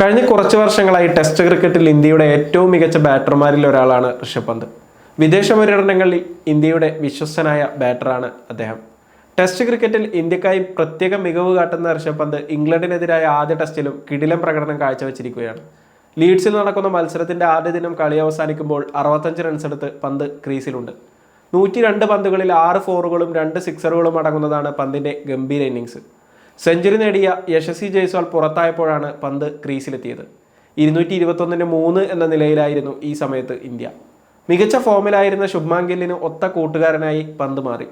കഴിഞ്ഞ കുറച്ച് വർഷങ്ങളായി ടെസ്റ്റ് ക്രിക്കറ്റിൽ ഇന്ത്യയുടെ ഏറ്റവും മികച്ച ബാറ്റർമാരിൽ ഒരാളാണ് ഋഷഭ് പന്ത്. വിദേശ പര്യടനങ്ങളിൽ ഇന്ത്യയുടെ വിശ്വസ്തനായ ബാറ്ററാണ് അദ്ദേഹം. ടെസ്റ്റ് ക്രിക്കറ്റിൽ ഇന്ത്യക്കായി പ്രത്യേക മികവ് കാട്ടുന്ന ഋഷഭ് പന്ത് ഇംഗ്ലണ്ടിനെതിരായ ആദ്യ ടെസ്റ്റിലും കിടിലം പ്രകടനം കാഴ്ചവെച്ചിരിക്കുകയാണ്. ലീഡ്സിൽ നടക്കുന്ന മത്സരത്തിന്റെ ആദ്യ ദിനം കളി അവസാനിക്കുമ്പോൾ അറുപത്തഞ്ച് റൺസ് എടുത്ത് പന്ത് ക്രീസിലുണ്ട്. നൂറ്റി രണ്ട് പന്തുകളിൽ ആറ് ഫോറുകളും രണ്ട് സിക്സറുകളും അടങ്ങുന്നതാണ് പന്തിന്റെ ഗംഭീര ഇന്നിങ്സ് സെഞ്ചുറി നേടിയ യശസ്വി ജയ്സ്വാൾ പുറത്തായപ്പോഴാണ് പന്ത് ക്രീസിലെത്തിയത്. ഇരുന്നൂറ്റി ഇരുപത്തൊന്നിന് മൂന്ന് എന്ന നിലയിലായിരുന്നു ഈ സമയത്ത് ഇന്ത്യ. മികച്ച ഫോമിലായിരുന്ന ശുഭ്മാൻ ഗില്ലിന് ഒത്ത കൂട്ടുകാരനായി പന്ത് മാറി.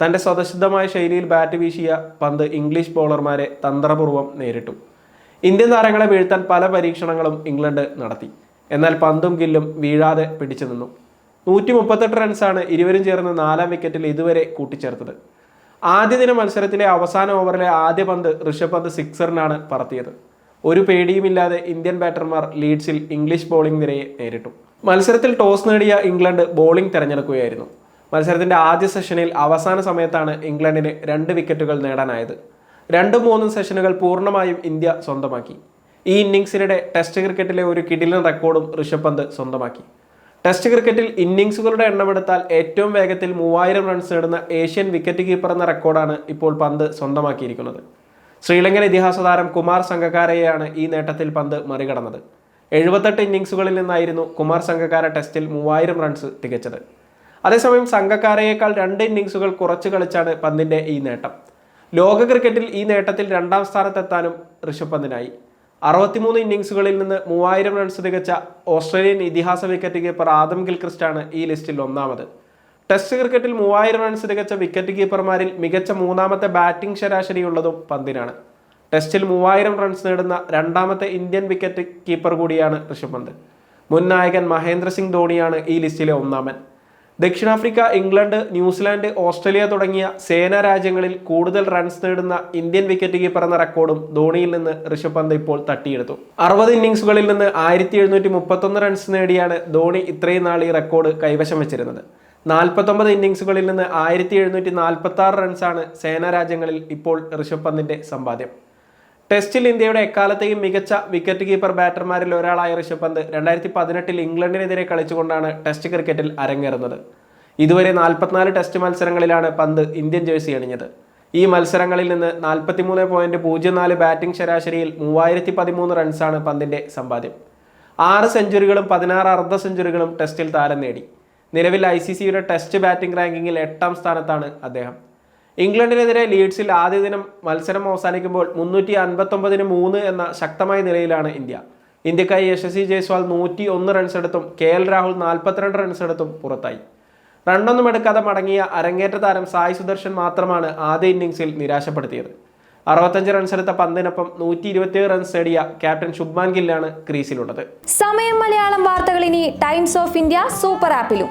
തന്റെ സ്വതസിദ്ധമായ ശൈലിയിൽ ബാറ്റ് വീശിയ പന്ത് ഇംഗ്ലീഷ് ബൗളർമാരെ തന്ത്രപൂർവം നേരിട്ടു. ഇന്ത്യൻ താരങ്ങളെ വീഴ്ത്താൻ പല പരീക്ഷണങ്ങളും ഇംഗ്ലണ്ട് നടത്തി. എന്നാൽ പന്തും ഗില്ലും വീഴാതെ പിടിച്ചു നിന്നു. നൂറ്റി മുപ്പത്തെട്ട് റൺസാണ് ഇരുവരും ചേർന്ന് നാലാം വിക്കറ്റിൽ ഇതുവരെ കൂട്ടിച്ചേർത്തത്. ആദ്യ ദിന മത്സരത്തിലെ അവസാന ഓവറിലെ ആദ്യ പന്ത് ഋഷഭ് പന്ത് സിക്സറിനാണ് പറത്തിയത്. ഒരു പേടിയുമില്ലാതെ ഇന്ത്യൻ ബാറ്റർമാർ ലീഡ്സിൽ ഇംഗ്ലീഷ് ബോളിംഗ് നിരയെ നേരിട്ടു. മത്സരത്തിൽ ടോസ് നേടിയ ഇംഗ്ലണ്ട് ബോളിംഗ് തിരഞ്ഞെടുക്കുകയായിരുന്നു. മത്സരത്തിന്റെ ആദ്യ സെഷനിൽ അവസാന സമയത്താണ് ഇംഗ്ലണ്ടിന് രണ്ട് വിക്കറ്റുകൾ നേടാനായത്. രണ്ടും മൂന്നും സെഷനുകൾ പൂർണമായും ഇന്ത്യ സ്വന്തമാക്കി. ഈ ഇന്നിംഗ്സിനിടെ ടെസ്റ്റ് ക്രിക്കറ്റിലെ ഒരു കിടിലൻ റെക്കോർഡും ഋഷഭ് പന്ത് സ്വന്തമാക്കി. ടെസ്റ്റ് ക്രിക്കറ്റിൽ ഇന്നിംഗ്സുകളുടെ എണ്ണമെടുത്താൽ ഏറ്റവും വേഗത്തിൽ മൂവായിരം റൺസ് നേടുന്ന ഏഷ്യൻ വിക്കറ്റ് കീപ്പർ എന്ന റെക്കോർഡാണ് ഇപ്പോൾ പന്ത് സ്വന്തമാക്കിയിരിക്കുന്നത്. ശ്രീലങ്കൻ ഇതിഹാസ താരം കുമാർ സംഘക്കാരയെയാണ് ഈ നേട്ടത്തിൽ പന്ത് മറികടന്നത്. എഴുപത്തെട്ട് ഇന്നിംഗ്സുകളിൽ നിന്നായിരുന്നു കുമാർ സംഘക്കാര ടെസ്റ്റിൽ മൂവായിരം റൺസ് തികച്ചത്. അതേസമയം സംഘക്കാരയേക്കാൾ രണ്ട് ഇന്നിംഗ്സുകൾ കുറച്ച് കളിച്ചാണ് പന്തിന്റെ ഈ നേട്ടം. ലോക ക്രിക്കറ്റിൽ ഈ നേട്ടത്തിൽ രണ്ടാം സ്ഥാനത്തെത്താനും ഋഷഭ് പന്തിനായി. അറുപത്തിമൂന്ന് ഇന്നിങ്സുകളിൽ നിന്ന് മൂവായിരം റൺസ് തികച്ച ഓസ്ട്രേലിയൻ ഇതിഹാസ വിക്കറ്റ് കീപ്പർ ആദം ഗിൽക്രിസ്റ്റാണ് ഈ ലിസ്റ്റിൽ ഒന്നാമത്. ടെസ്റ്റ് ക്രിക്കറ്റിൽ മൂവായിരം റൺസ് തികച്ച വിക്കറ്റ് കീപ്പർമാരിൽ മികച്ച മൂന്നാമത്തെ ബാറ്റിംഗ് ശരാശരിയുള്ളതും പന്തിനാണ്. ടെസ്റ്റിൽ മൂവായിരം റൺസ് നേടുന്ന രണ്ടാമത്തെ ഇന്ത്യൻ വിക്കറ്റ് കീപ്പർ കൂടിയാണ് ഋഷഭ് പന്ത്. മുൻ നായകൻ മഹേന്ദ്ര സിംഗ് ധോണിയാണ് ഈ ലിസ്റ്റിലെ ഒന്നാമൻ. ദക്ഷിണാഫ്രിക്ക ഇംഗ്ലണ്ട് ന്യൂസിലാൻഡ് ഓസ്ട്രേലിയ തുടങ്ങിയ സേനാ രാജ്യങ്ങളിൽ കൂടുതൽ റൺസ് നേടുന്ന ഇന്ത്യൻ വിക്കറ്റ് കീപ്പർ എന്ന റെക്കോർഡും ധോണിയിൽ നിന്ന് ഋഷഭ് പന്ത് ഇപ്പോൾ തട്ടിയെടുത്തു. അറുപത് ഇന്നിംഗ്സുകളിൽ നിന്ന് ആയിരത്തി എഴുന്നൂറ്റി മുപ്പത്തൊന്ന് റൺസ് നേടിയാണ് ധോണി ഇത്രയും നാൾ ഈ റെക്കോർഡ് കൈവശം വെച്ചിരുന്നത്. നാൽപ്പത്തൊമ്പത് ഇന്നിംഗ്സുകളിൽ നിന്ന് ആയിരത്തി എഴുന്നൂറ്റി നാൽപ്പത്തി ആറ് റൺസാണ് സേനാ രാജ്യങ്ങളിൽ ഇപ്പോൾ ഋഷഭ് പന്തിന്റെ സമ്പാദ്യം. ടെസ്റ്റിൽ ഇന്ത്യയുടെ എക്കാലത്തെയും മികച്ച വിക്കറ്റ് കീപ്പർ ബാറ്റർമാരിൽ ഒരാളായ ഋഷഭ് പന്ത് രണ്ടായിരത്തി പതിനെട്ടിൽ ഇംഗ്ലണ്ടിനെതിരെ കളിച്ചുകൊണ്ടാണ് ടെസ്റ്റ് ക്രിക്കറ്റിൽ അരങ്ങേറുന്നത്. ഇതുവരെ നാൽപ്പത്തിനാല് ടെസ്റ്റ് മത്സരങ്ങളിലാണ് പന്ത് ഇന്ത്യൻ ജേഴ്സി അണിഞ്ഞത്. ഈ മത്സരങ്ങളിൽ നിന്ന് നാൽപ്പത്തിമൂന്ന് പോയിന്റ് പൂജ്യം നാല് ബാറ്റിംഗ് ശരാശരിയിൽ മൂവായിരത്തി പതിമൂന്ന് റൺസാണ് പന്തിന്റെ സമ്പാദ്യം. ആറ് സെഞ്ചുറികളും പതിനാറ് അർദ്ധ സെഞ്ചുറികളും ടെസ്റ്റിൽ താരം നേടി. നിലവിൽ ഐ സി സിയുടെ ടെസ്റ്റ് ബാറ്റിംഗ് റാങ്കിങ്ങിൽ എട്ടാം സ്ഥാനത്താണ് അദ്ദേഹം. ഇംഗ്ലണ്ടിനെതിരെ ലീഡ്സിൽ ആദ്യ ദിനം മത്സരം അവസാനിക്കുമ്പോൾ മുന്നൂറ്റി അൻപത്തൊമ്പതിന് മൂന്ന് എന്ന ശക്തമായ നിലയിലാണ് ഇന്ത്യ. ഇന്ത്യക്കായി യശസ്വി ജയ്സ്വാൾ നൂറ്റി ഒന്ന് റൺസ് എടുത്തും കെ എൽ രാഹുൽ നാൽപ്പത്തിരണ്ട് റൺസ് എടുത്തും പുറത്തായി. റണ്ണൊന്നും എടുക്കാതെ മടങ്ങിയ അരങ്ങേറ്റ താരം സായ് സുദർശൻ മാത്രമാണ് ആദ്യ ഇന്നിംഗ്സിൽ നിരാശപ്പെടുത്തിയത്. അറുപത്തഞ്ച് റൺസ് എടുത്ത പന്തിനൊപ്പം നൂറ്റി ഇരുപത്തിയേഴ് റൺസ് നേടിയ ക്യാപ്റ്റൻ ശുഭ്മാൻ ഗില്ലാണ് ക്രീസിലുള്ളത്. സമയം മലയാളം വാർത്തകൾ ഇനി ടൈംസ് ഓഫ് ഇന്ത്യ സൂപ്പർ ആപ്പിലും